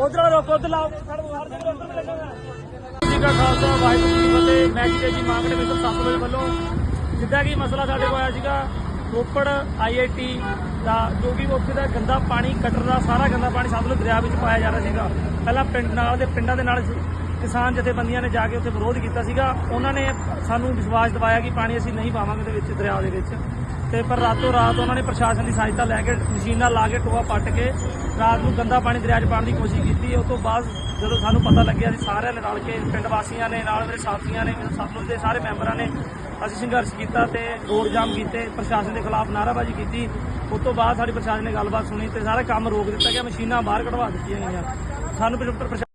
ਉਧਰ ਰੋਕੋ, ਉਧਰ ਲਾਓ। ਜੀ ਕਾ ਖਾਲਸਾ, ਵਾਹਿਗੁਰੂ ਜੀ ਕੀ ਫਤਿਹ। ਜੀ ਜੀ ਵਿੱਚ 7 ਵਜੇ ਵੱਲੋਂ। ਜਿੱਦਾਂ ਕਿ ਮਸਲਾ ਸਾਡੇ ਕੋਲ ਆਇਆ ਸੀਗਾ, ਰੋਪੜ ਆਈਆਈਟੀ ਦਾ, ਜੋ ਕਿ ਉੱਥੇ ਦਾ ਗੰਦਾ ਪਾਣੀ ਕਟਰ ਦਾ, ਸਾਰਾ ਗੰਦਾ ਪਾਣੀ ਸਤਲੁਜ ਦਰਿਆ ਵਿੱਚ ਪਾਇਆ ਜਾ ਰਿਹਾ ਸੀਗਾ। ਪਹਿਲਾਂ ਪਿੰਡ ਨਾਲ ਦੇ ਪਿੰਡਾਂ ਦੇ ਨਾਲ ਕਿਸਾਨ ਜਥੇਬੰਦੀਆਂ ਨੇ ਜਾ ਕੇ ਉੱਥੇ ਵਿਰੋਧ ਕੀਤਾ ਸੀਗਾ। ਉਹਨਾਂ ਨੇ ਸਾਨੂੰ ਵਿਸ਼ਵਾਸ ਦਿਵਾਇਆ ਕਿ ਪਾਣੀ ਅਸੀਂ ਨਹੀਂ ਪਾਵਾਂਗੇ ਦੇ ਵਿੱਚ, ਦਰਿਆ ਦੇ ਵਿੱਚ। ਤੇ ਪਰ ਰਾਤੋਂ ਰਾਤ ਉਹਨਾਂ ਨੇ ਪ੍ਰਸ਼ਾਸਨ ਦੀ ਸਹਾਇਤਾ ਲੈ ਕੇ ਮਸ਼ੀਨਾਂ ਲਾ ਕੇ ਟੋਆ ਪੱਟ ਕੇ ਰਾਤ ਨੂੰ ਗੰਦਾ ਪਾਣੀ ਦਰਿਆ 'ਚ ਪਾਉਣ ਦੀ ਕੋਸ਼ਿਸ਼ ਕੀਤੀ। ਉਸ ਤੋਂ ਬਾਅਦ ਜਦੋਂ ਸਾਨੂੰ ਪਤਾ ਲੱਗਿਆ ਅਸੀਂ ਸਾਰਿਆਂ ਨੇ ਰਲ ਕੇ ਪਿੰਡ ਵਾਸੀਆਂ ਨੇ, ਨਾਲ ਮੇਰੇ ਸਾਥੀਆਂ ਨੇ, ਮੇਰੇ ਸਤਲੁਜ ਦੇ ਸਾਰੇ ਮੈਂਬਰਾਂ ਨੇ ਅਸੀਂ ਸੰਘਰਸ਼ ਕੀਤਾ ਤੇ ਰੋਡ ਜਾਮ ਕੀਤੇ, ਪ੍ਰਸ਼ਾਸਨ ਦੇ ਖਿਲਾਫ ਨਾਅਰਾਬਾਜ਼ੀ ਕੀਤੀ। ਉਸ ਤੋਂ ਬਾਅਦ ਸਾਡੀ ਪ੍ਰਸ਼ਾਸਨ ਨੇ ਗੱਲਬਾਤ ਸੁਣੀ ਤੇ ਸਾਰਾ ਕੰਮ ਰੋਕ ਦਿੱਤਾ ਗਿਆ, ਮਸ਼ੀਨਾਂ ਬਾਹਰ ਕਢਵਾ ਦਿੱਤੀਆਂ ਗਈਆਂ। ਸਾਨੂੰ ਫਿਰ